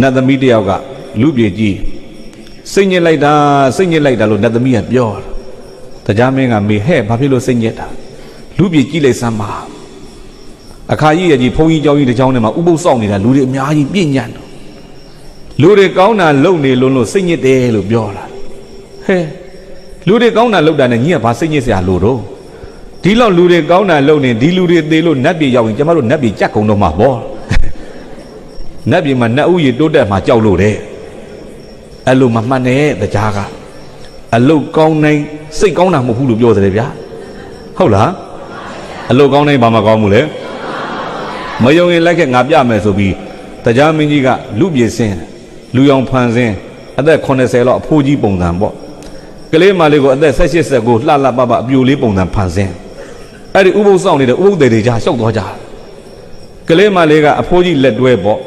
နတ်သမီးတယောက်ကလူပြေကြီးစိတ်ညစ်လိုက်တာစိတ်ညစ်လိုက်တာလို့နတ်သမီးကပြောတာတရားမင်းကမေဟဲ့ဘာဖြစ်လို့စိတ်ညစ်တာလူပြေကြီးလိုက်စမ်းပါအခါကြီးရဲ့ကြီးဘုန်းကြီးကျောင်းကြီးတစ်ကျောင်းထဲမှာဥပုပ်စောင့်နေတာလူတွေအများကြီးပြည့်ညံ့တော့လူတွေကောင်းတာလုပ်နေလို့လို့စိတ်ညစ်တယ်လို့ပြောလာဟဲ့လူတွေကောင်းတာလုပ်တာနဲ့ညီကဘာစိတ်ညစ်စရာလို့တော့ဒီလောက်လူတွေကောင်းတာလုပ်နေဒီလူတွေသေလို့နတ်ပြည်ရောက်ရင်ကျမတို့နတ်ပြည်ကြက်ကုန်တော့မှာပေါ့ နတ်ပြည်မှာနတ်ဥယျတိုးတက်မှာကြောက်လို့တဲ့အဲ့လိုမမှတ်နဲ့တရားကအလုတ်ကောင်းနိုင်စိတ်ကောင်းတာမဟုတ်ဘူးလို့ပြောတယ်ဗျာဟုတ်လားအလုတ်ကောင်းနိုင်ဘာမှကောင်းဘူးလေမယုံရင်လိုက်ခဲ့ငါပြမယ်ဆိုပြီးတရားမင်းကြီးကလူပြေစင်းလူရောင်ဖန်စင်းအသက်80လောက်အဖိုးကြီးပုံစံပေါ့ကလေးမလေးကိုအသက်16 19လှလှပပအပြိုလေးပုံစံဖန်စင်းအဲ့ဒီဥပုသ်ဆောင်နေတဲ့ဥပုသ်တွေကြားရှောက်သွားကြတယ်ကလေးမလေးကအဖိုးကြီးလက်တွဲပေါ့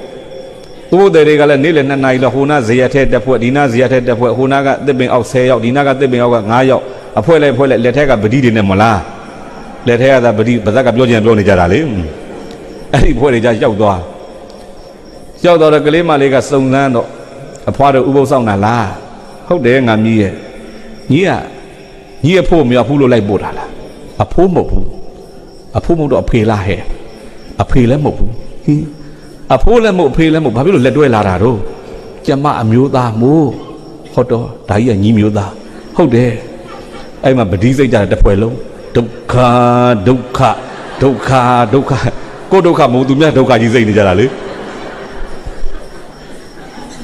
ဥပုသ်တွေကလည်းနေ့လယ်2နာရီလောက်ဟိုနာဇေယထဲတက်ဖွဲ့ဒီနာဇေယထဲတက်ဖွဲ့ဟိုနာကတစ်ပင်အောက်10ရောက်ဒီနာကတစ်ပင်အောက်က9ရောက်အဖွဲလိုက်ဖွဲလိုက်လက်ထက်ကပတိတွေနဲ့မလားလက်ထက်ကသာပတိပါဇက်ကပြောချင်ပြောနေကြတာလေအဲ့ဒီဖွဲ့တွေကြရောက်သွားရောက်တော့ကလေးမလေးကစုံစမ်းတော့အဖွားတို့ဥပုသ်ဆောင်တာလားဟုတ်တယ်ငါမြည်ရဲ့ညီကညီအဖို့မရောက်ဘူးလို့လိုက်ပို့တာလားအဖိုးမဟုတ်ဘူးအဖိုးမဟုတ်တော့အဖေလားဟဲ့အဖေလည်းမဟုတ်ဘူးဟင်း အဖိုးလည်းမဟုတ်အဖေလည်းမဟုတ်ဘာဖြစ်လို့လက်တွဲလာတာတော့ကျမအမျိုးသားမို့ဟုတ်တော့ဒါကြီးကညီမျိုးသားဟုတ်တယ်အဲ့မှာပတိစိတ်ကြတဲ့တစ်ဖွဲ့လုံးဒုက္ခဒုက္ခဒုက္ခဒုက္ခကိုယ်ဒုက္ခမဟုတ်သူများဒုက္ခကြီးစိတ်နေကြတာလေ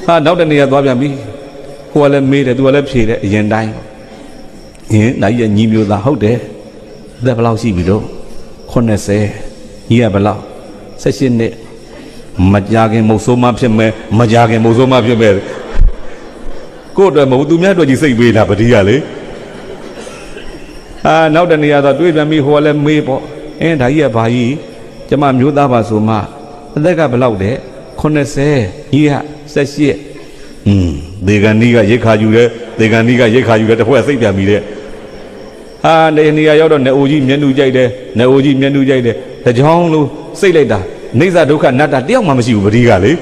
ဟာနောက်တနေ့ကသွားပြန်ပြီဟိုကလည်းမေးတယ်သူကလည်းဖြေတယ်အရင်တိုင်းဟင်ဒါကြီးကညီမျိုးသားဟုတ်တယ်အသက်ဘယ်လောက်ရှိပြီတော့80ညီကဘယ်လောက်18နှစ် မကြခင်မုတ်ဆိုးမဖြစ်မယ်မကြခင်မုတ်ဆိုးမဖြစ်မယ်ကို့အတွက်မဟုတ်သူများအတွက်ကြီးစိတ်ပေးတာပတိရလေအာနောက်တနေရာတော့တွေးပြန်ပြီးဟိုကလည်းမေးပေါ့အင်းဒါကြီးကဘာကြီးကျမမျိုးသားပါဆိုမှအသက်ကဘယ်လောက်တဲ့80ကြီးက78อืมဒေဂန်နီးကရိတ်ခါယူတယ်ဒေဂန်နီးကရိတ်ခါယူတယ်တစ်ဖွဲ့စိတ်ပြန်ပြီးတဲ့အာနေနေရာရောက်တော့နေအိုကြီးမျက်နှူကြိုက်တယ်နေအိုကြီးမျက်နှူကြိုက်တယ်တကြောင်လို့စိတ်လိုက်တာ နေဇဒုက္ခနတ္တတယောက်မှမရှိဘူးပတိကလေ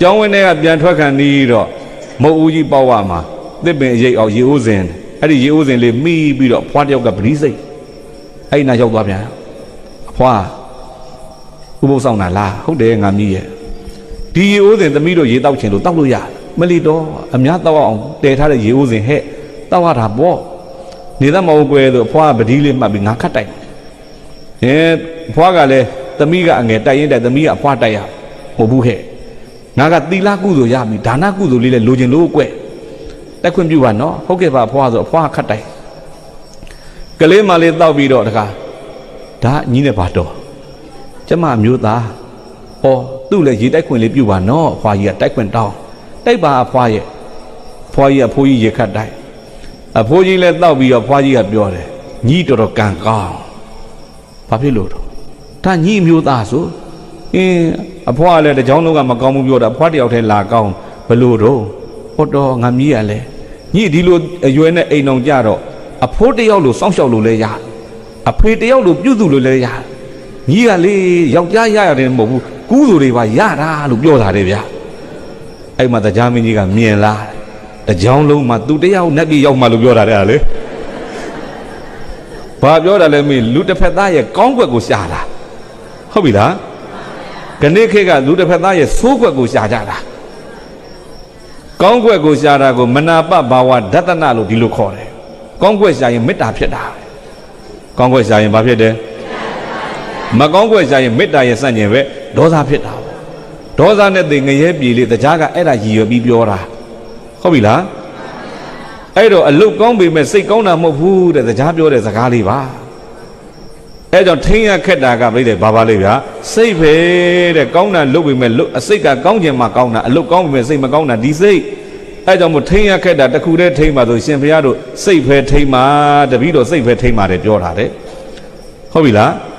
ကျောင်းဝင်းထဲကပြန်ထွက်ခံပြီးတော့မုတ်ဦးကြီးပေါ့ဝမှာတစ်ပင်အရိပ်အောင်ရေဦးစင်အဲ့ဒီရေဦးစင်လေးမိပြီးတော့ဖွားတယောက်ကပတိစိတ်အဲ့ဒီနာရောက်သွားပြန်အဖွားဥပုသ်ဆောင်တာလားဟုတ်တယ်ငါမြည်ရဲ့ဒီရေဦးစင်သမီးတို့ရေတောက်ချင်လို့တောက်လို့ရမလီတော့အများတောက်အောင်တည်ထားတဲ့ရေဦးစင်ဟဲ့တောက်ရတာပေါ့နေသမဟုတ်ကွယ်ဆိုအဖွားကပတိလေးမှတ်ပြီးငါခတ်တိုက်ဟ င်ဖွားကလည်းသမီးကအငယ်တိုက်ရင်တိုက်သမီးကအဖွားတိုက်ရမဟုတ်ဘူးဟဲ့ငါကသီလကုသိုလ်ရပြီဒါနကုသိုလ်လေးလည်းလိုချင်လို့ကွတက်ခွင့်ပြုပါနော်ဟုတ်ကဲ့ပါအဖွားဆိုအဖွားခတ်တိုက်ကလေးမလေးတောက်ပြီးတော့တခါဒါညီနဲ့ပါတော့ကျမအမျိုးသားဩသူ့လည်းရေတိုက်ခွင့်လေးပြုပါနော်အဖွားကြီးကတိုက်ခွင့်တောင်းတိုက်ပါအဖွားရဲ့အဖွားကြီးကအဖိုးကြီးရေခတ်တိုက်အဖိုးကြီးလည်းတောက်ပြီးတော့အဖွားကြီးကပြောတယ်ညီတော်တော်ကံကောင်းဘာဖြစ်လို့တော့ ဒါညီအမျိုးသားဆိုအင်းအဖွားကလည်းတကြောင်လုံးကမကောင်းဘူးပြောတာအဖွားတယောက်တည်းလာကောင်းဘလို့တော့ဟုတ်တော့ငါမြည်ရလဲညီဒီလိုအရွယ်နဲ့အိမ်အောင်ကြတော့အဖိုးတယောက်လိုစောင့်ရှောက်လို့လဲရအဖေတယောက်လိုပြုစုလို့လဲရညီကလေယောက်ျားရရတယ်မဟုတ်ဘူးကူးသူတွေပါရတာလို့ပြောတာတယ်ဗျာအဲ့မှာတရားမင်းကြီးကမြင်လာတကြောင်လုံးမှာသူတယောက်နဲ့ပြေရောက်မှလို့ပြောတာတဲ့ဟာလေဘာပြောတာလဲမင်းလူတစ်ဖက်သားရဲ့ကောင်းကွက်ကိုရှာတာ ဟုတ်ပြီလားခဏခေတ်ကလူတစ်ဖက်သားရဲ့ဆိုးကွက်ကိုရှာကြတာကောင်းကွက်ကိုရှာတာကိုမနာပဘာဝဒတနလို့ဒီလိုခေါ်တယ်ကောင်းကွက်ရှာရင်မေတ္တာဖြစ်တာကောင်းကွက်ရှာရင်ဘာဖြစ်တယ်မကောင်းကွက်ရှာရင်မေတ္တာရဲ့စန့်ကျင်ပဲဒေါသဖြစ်တာဒေါသနဲ့သိငရဲပြေလေးတရားကအဲ့ဒါရည်ရွယ်ပြီးပြောတာဟုတ်ပြီလားအဲ့တော့အလုတ်ကောင်းပေမဲ့စိတ်ကောင်းတာမဟုတ်ဘူးတဲ့စကားပြောတဲ့စကားလေးပါ အဲ့ကြောင့်ထိန်းရခက်တာကပြိတယ်ဘာပါလိမ့်ဗျာစိတ်ပဲတဲ့ကောင်းတာလုတ်ပေမဲ့လုတ်အစိတ်ကကောင်းခြင်းမှကောင်းတာအလုတ်ကောင်းပေမဲ့စိတ်မကောင်းတာဒီစိတ်အဲ့ကြောင့်မို့ထိန်းရခက်တာတစ်ခုတည်းထိန်းပါဆိုရှင်ဘုရားတို့စိတ်ပဲထိန်းပါတပည့်တော်စိတ်ပဲထိန်းပါတယ်ပြောတာတဲ့ဟုတ်ပြီလား